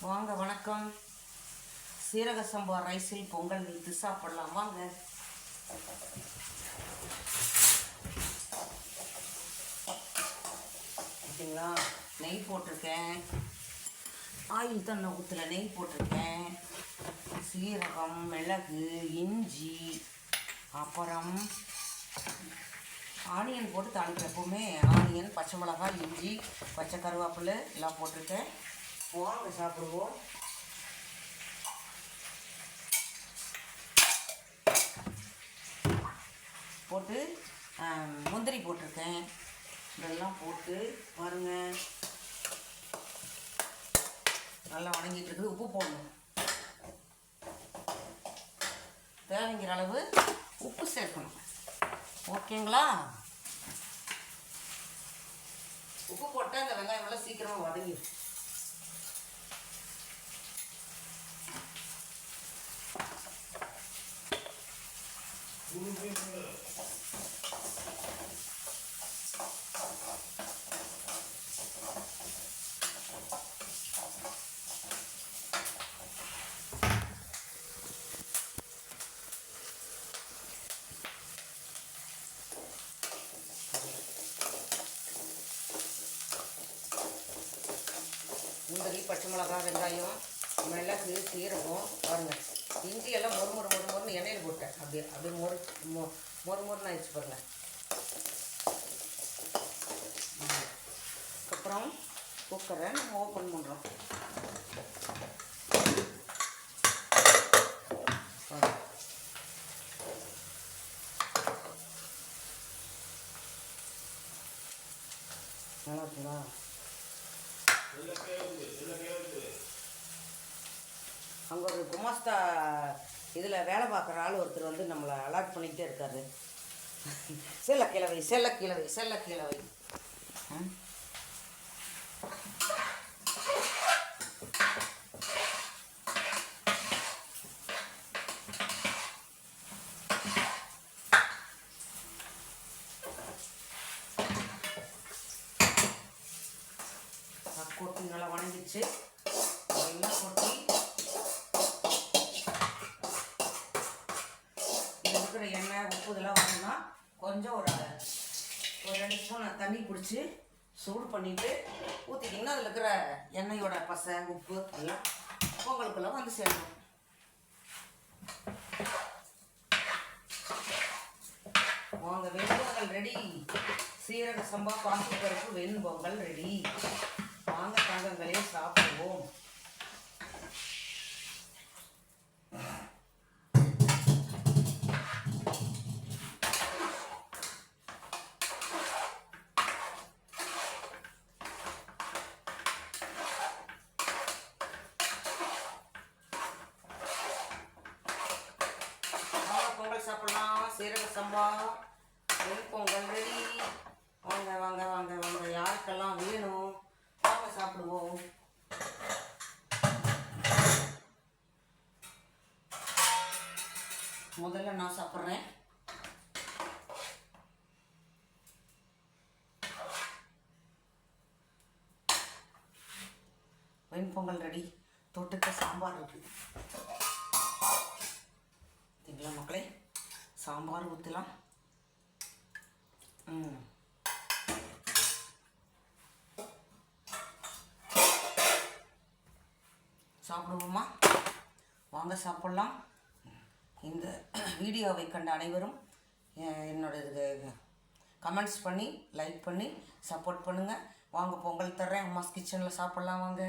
வாங்க வணக்கம். சீரக சம்பா ரைஸில் பொங்கல் வைத்து சாப்பிடலாம். வாங்க. பார்த்தீங்களா நெய் போட்டிருக்கேன். ஆயில் தண்ணை ஊற்றுல நெய் போட்டிருக்கேன். சீரகம் மிளகு இஞ்சி அப்புறம் ஆனியன் போட்டு தாளிக்கிற எப்பவுமே ஆனியன் பச்சை மிளகாய் இஞ்சி பச்சை கருவேப்பிலை எல்லாம் போட்டிருக்கேன். வாங்க சாப்பிடுவோம். போட்டு முந்திரி போட்டிருக்கேன். இதெல்லாம் போட்டு பாருங்கள் நல்லா வணங்கிட்டு இருக்குது. உப்பு போடணும். தேவைங்கிற அளவு உப்பு சேர்க்கணும். ஓகேங்களா? உப்பு போட்டால் அந்த வெங்காயம் எல்லாம் சீக்கிரமாக வதங்கிடும் முந்தரி பச்சை மிளகாய் வெங்காயம் மிளகு சீரகம் பாருங்க. இஞ்சி எல்லாம் மொறு மொறு மொறு மொறுன்னு எண்ணெயில் போட்டேன். அப்படியே அப்படியே மொறு மொ மொறு மொறுன்னு ஆயிடுச்சு பாருங்க. அதுக்கப்புறம் அப்புறம் குக்கரை நம்ம ஓப்பன் பண்ணுறோம் நல்லா இருக்குங்களா? அங்கே ஒரு குமாஸ்தா இதில் வேலை பார்க்குற ஆள் ஒருத்தர் வந்து நம்மளை அலாட் பண்ணிக்கிட்டே இருக்காரு செல்ல கிழவை செல்ல கிழவை செல்ல கிழவை ம். நல்லா வணங்கிச்சு ரெண்டு ஸ்பூன் தண்ணி பிடிச்சி சூடு பண்ணிவிட்டு ஊற்றிட்டிங்கன்னா அதில் இருக்கிற எண்ணெயோட பசை உப்பு எல்லாம் பொங்கலுக்குள்ள வந்து சேரும் வாங்க வெண்பொங்கல் ரெடி சீரக சம்பா பாசி பருப்பு வெண்பொங்கல் ரெடி வாங்க தங்கங்களையும் சாப்பிடுவோம். தக்காளி சாப்பிடலாம் சீரக சம்பா வெண் பொங்கல் ரெடி வாங்க வாங்க வாங்க வாங்க. யாருக்கெல்லாம் வேணும்? வாங்க சாப்பிடுவோம். முதல்ல நான் சாப்பிட்றேன். வெண்பொங்கல் ரெடி. தொட்டுக்க சாம்பார் இருக்கு. பார்த்தீங்களா மக்களே. சாம்பார் ஊற்றலாம் ம். சாப்பிடுவோமா? வாங்க சாப்பிட்லாம். இந்த வீடியோவை கண்ட அனைவரும் என்னோட இது கமெண்ட்ஸ் பண்ணி லைக் பண்ணி சப்போர்ட் பண்ணுங்கள் வாங்க பொங்கல் தர்றேன். அம்மாஸ் கிச்சனில் சாப்பிட்லாம் வாங்க.